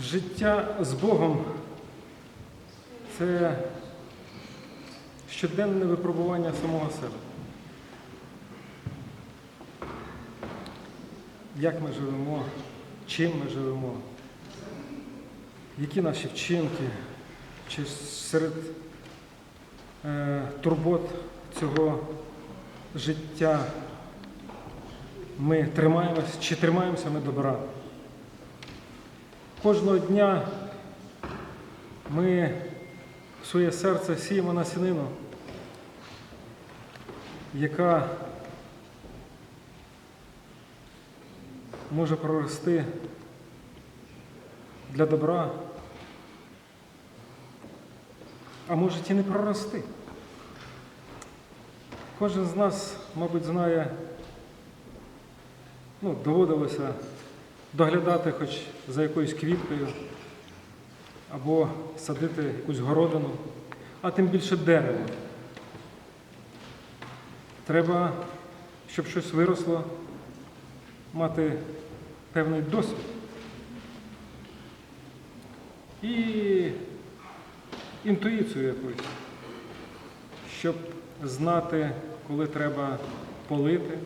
Життя з Богом це щоденне випробування самого себе. Як ми живемо, чим ми живемо, які наші вчинки, чи серед е, турбот цього життя ми тримаємось, чи тримаємося ми добра. Кожного дня ми в своє серце сіємо насінину, яка може прорости для добра, а може і не прорости. Кожен з нас, мабуть, знає, ну, доводилося доглядати хоч за якоюсь квіткою, або садити якусь городину, а тим більше дерево. Треба, щоб щось виросло, мати певний досвід. І інтуїцію якусь, щоб знати, коли треба полити,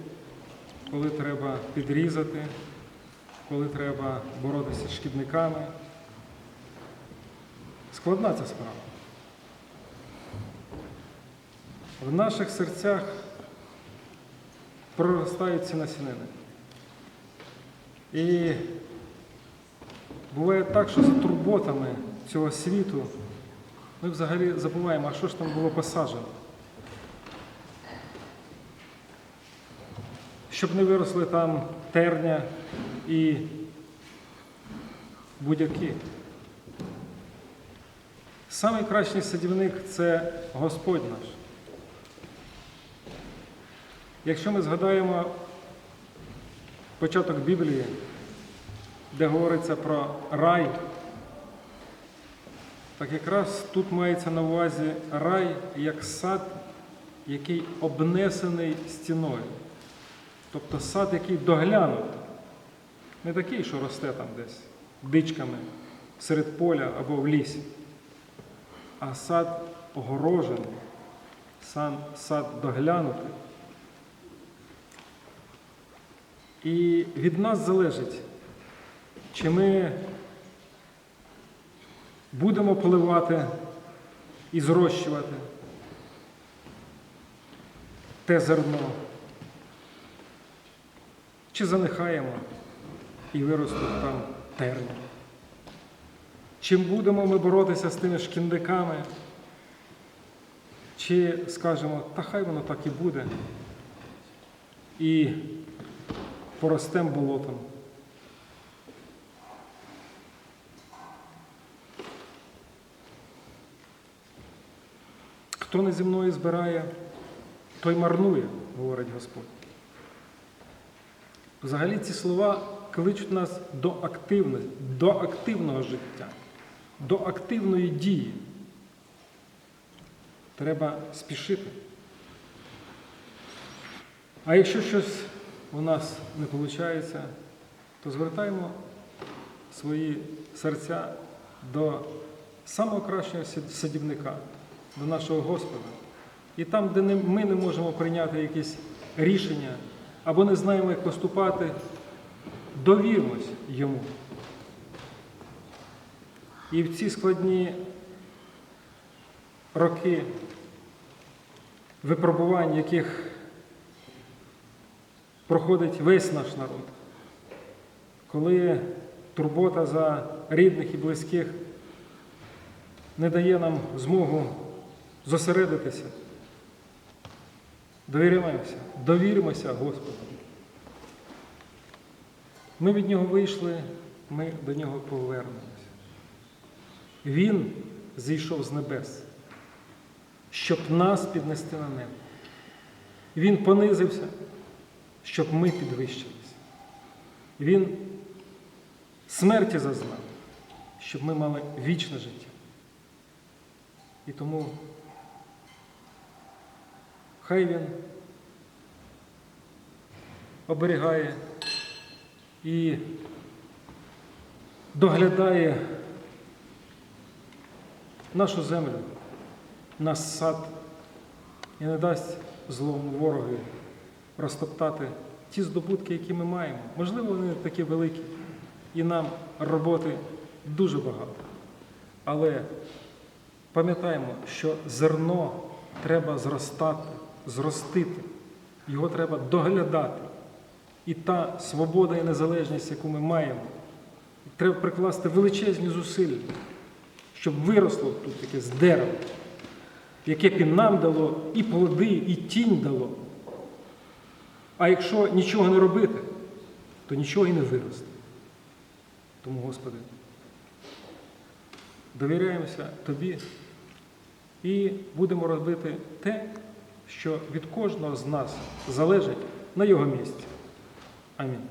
коли треба підрізати, коли треба боротися з шкідниками. Складна ця справа. В наших серцях проростають ці насінини. І буває так, що за турботами цього світу ми взагалі забуваємо, а що ж там було посаджено. Щоб не виросли там терня і будь-які. Самий кращий садівник це Господь наш. Якщо ми згадаємо початок Біблії, де говориться про рай, так якраз тут мається на увазі рай як сад, який обнесений стіною. Тобто сад, який доглянутий. Не такий, що росте там десь дичками серед поля або в лісі, а сад огорожений, сам сад доглянутий. І від нас залежить, чи ми будемо поливати і зрощувати те зерно, чи занихаємо і виростуть там терні. Чим будемо ми боротися з тими шкіндиками, чи скажемо, та хай воно так і буде, і поростем болотом. Хто не зі мною збирає, той марнує, говорить Господь. Взагалі ці слова кличуть нас до активності, до активного життя, до активної дії. Треба спішити. А якщо щось у нас не виходить, то звертаємо свої серця до самого кращого садівника, до нашого Господа. І там, де ми не можемо прийняти якісь рішення або не знаємо, як поступати, довірмось йому. І в ці складні роки випробувань, яких проходить весь наш народ, коли турбота за рідних і близьких не дає нам змогу зосередитися. Довіримося, довіримося Господу. Ми від нього вийшли, ми до нього повернемося. Він зійшов з небес, щоб нас піднести на небо. Він понизився, щоб ми підвищилися. Він смерті зазнав, щоб ми мали вічне життя. І тому хай він оберігає і доглядає нашу землю, наш сад і не дасть злому ворогові розтоптати ті здобутки, які ми маємо. Можливо, вони такі великі, і нам роботи дуже багато. Але пам'ятаємо, що зерно треба зростати, зростити, його треба доглядати. І та свобода і незалежність, яку ми маємо, треба прикласти величезні зусилля, щоб виросло тут таке з дерева, яке б і нам дало і плоди, і тінь дало. А якщо нічого не робити, то нічого і не виросте. Тому, Господи, довіряємося Тобі і будемо робити те, що від кожного з нас залежить на його місці. Амінь.